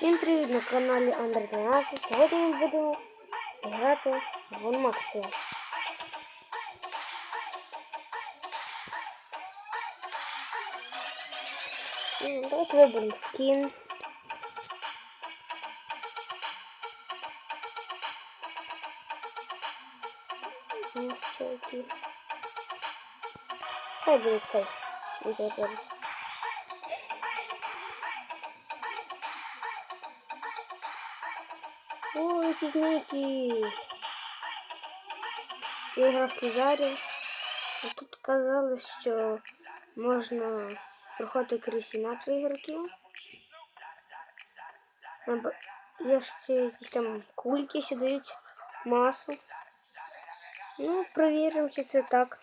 Всім привіт на каналі Андер 12. Сьогодні ми будемо грати в Онмаксі. М, Давайте виберемо скін. Ну, що які? Хай буде знаки. Я грав Слізарі. Тут казали, що можна проходити крізь інакших ігроків. Є ж ці якісь там кульки, що дають масу. Ну, провіримо, чи це так.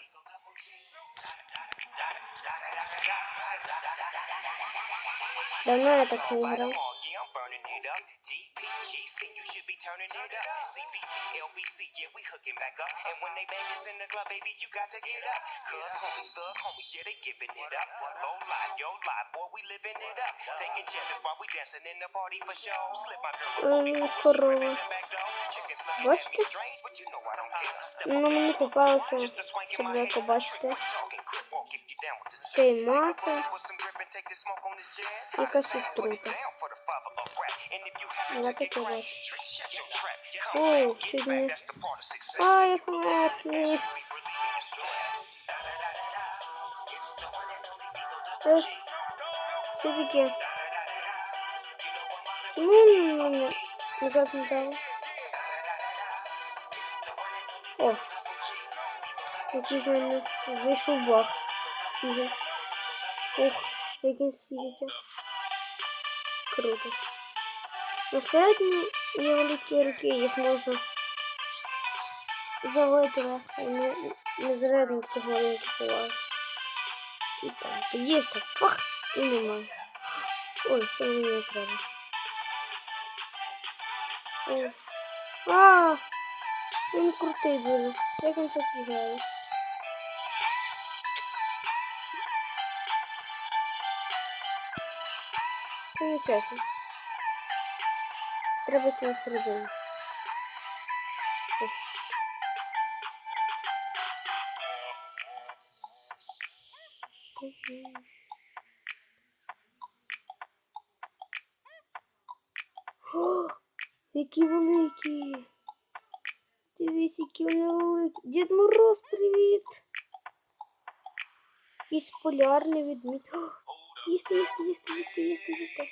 Давно я так не. we hooking back up. And when they bang us in the club, baby, you got to get up. Cause homies, thug homies, yeah, they giving it up. Low life, yo life, boy, we living it up. Taking chances while we dancing in the party for show. Slip my girl up on me, Ой, корова. in the back door. Chicken slugging at Бачите? me strange, but you know I don't care. Step Ну, мені попалося, щоб ви побачите. talking, crip walk if you down with this Ще й маса, with some grip and take the smoke on this jet. якась отрута. down for the father of rap. And if you happen Я to get таке cracked, бачу. О, чуть не. я ні. Е, Що таке? Чому він мене назад не дав? О! Який в мене вийшов баг. Ціги. Ух, як він світиться. Круто. На середні є великі руки, їх можна заводити легко. Не, не зрядно таких маленьких буває. І там, є так, пах, і немає. Ой, це мені не треба. Ой. А, він крутий дуже. Як він це чесно. Треба йти на середину. О. Які великі. Дивіться, які вони великі. Дід Мороз, привіт. Якийсь полярний відмід. О, їсти, їсти, їсти, їсти, їсти, їсти.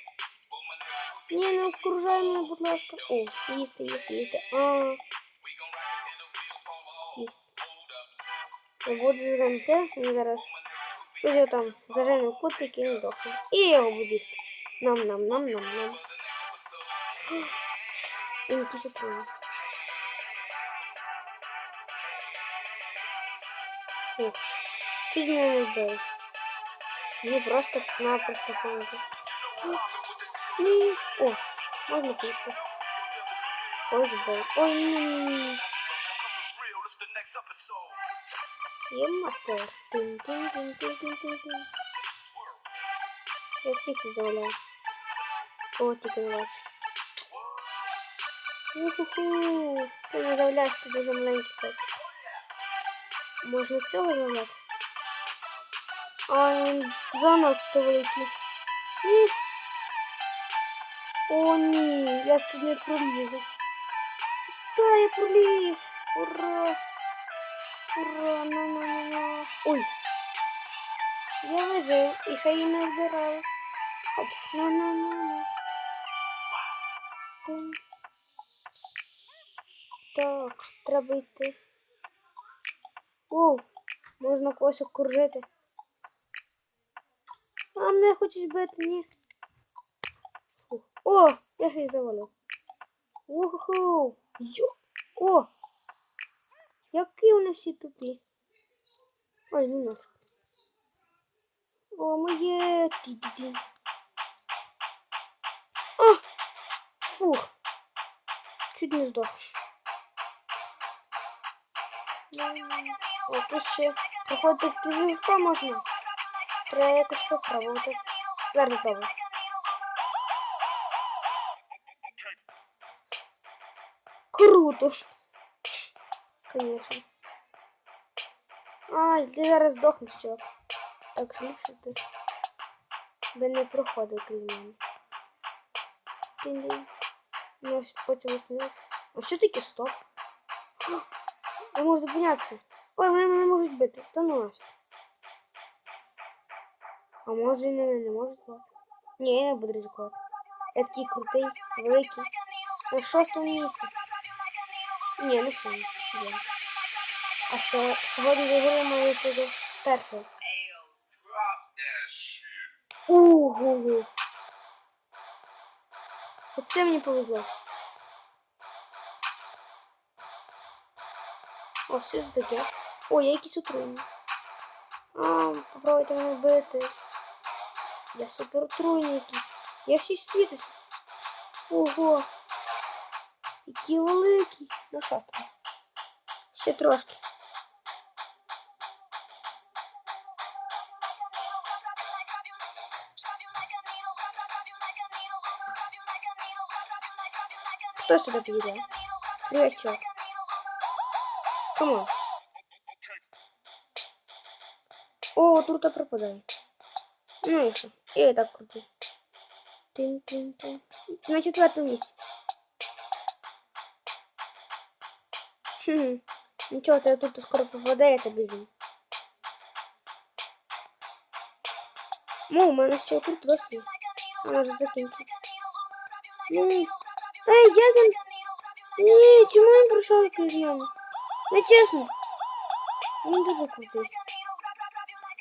Ні, не окружай мене, будь ласка. О, їсти, їсти, їсти. А. Їсти. Я буду зранте, він зараз. Щось я там зажену кутик і він дохне. І я його буду їсти. Нам-нам-нам-нам-нам. Він якийсь отруйний. Фу. Чуть мене не вбили. Мені просто-напросто повезло. Ні. О, можна пісти. Ось бой. Ой, ні. Є мастер. тин тин тин тин тин тин тин Я всіх заваляю. О, тільки не бачу. Уху. Ти не завляєш, ти дуже маленький так. Можна цього завляти? А, він занадто великий. Ні. О, ні, я тут не пролізу. Та, я проліз. Ура! Ура, на на на на Ой. Я вижив і ще її не збираю. Хоп, на на на на Так, треба йти. Оу, можна когось окружити. А мене хочуть бити, ні. О, я й завалив. Уху. Йо. О! Які вони всі тупі. Ой, ну нафиг. О, моє. Ті-ті-ті. А! Фух. Чуть не здох. О, тут ще проходити кізівка можна. Треба якось попробувати. Зараз попробую. Круто. Конечно. Ай, ти зараз здохнеш, чувак. Так, ліпше ти. Би не проходив крізь мене. Тінь-дінь. Ну, потім остановився. А що таке стоп? Я можу зупинятися. Ой, мене не можуть бити. Та ну нафіг. А може і не, не можуть бити. Ні, я не буду ризикувати. Я такий крутий, великий. На шостому місці. Ні, не сьогодні. Ні. А сьогодні заграємо туди першого. Ого. Оце мені повезло. О, що це таке? О, я якийсь отруйний. А, попробуйте мене бити. Я супер отруйний якийсь. Я ще й. Ого. Який великий. Ну що там? Ще трошки. Хто сюди підійде? Привіт, чувак. Камон. О, турка пропадає. Ну і що? Я і так крутий. Тин-тин-тин. На четвертому місці. Хм. Нічого, ти тут скоро попаде, я тебе з'їм. Ну, у мене ще тут досі. Вона вже закінчиться. Ні. Ей, як він? Ні, чому він пройшов крізь мене? Не чесно. Він дуже крутий.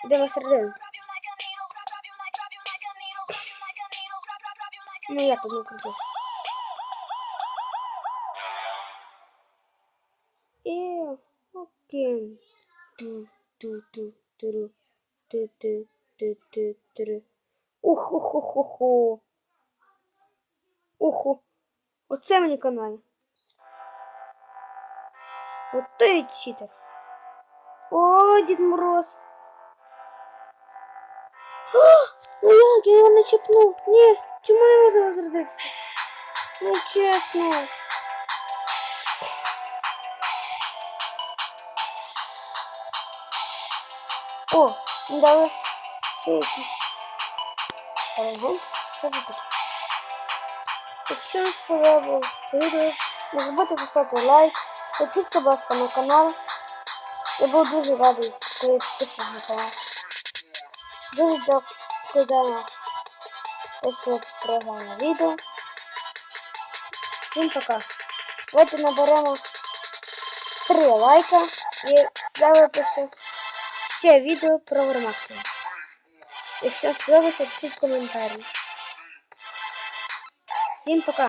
Йдемо всередину. Ну, я тут не крутиш. Окей. Ту, ту, ту, туру, ту, ту, ту, ту, туру. Уху-ху-ху-ху. Уху. Оце мені канає. От той читер. О, Дід Мороз. Ну як, я його не чіпнув. Ні, чому не можу розрядитися? Нечесно. О, ну дали ще якийсь. Елемент. Що це таке? Якщо сподобалось це відео, не забудьте поставити лайк, підпишіться, будь на канал. Я буду дуже радий, коли підпишетесь на канал. Дуже дякую за те, що переглянули відео. Всім пока. Давайте наберемо 3 лайка і я випишу ще відео про вармакцію. Якщо сподобається, пишіть коментарі. Всім пока.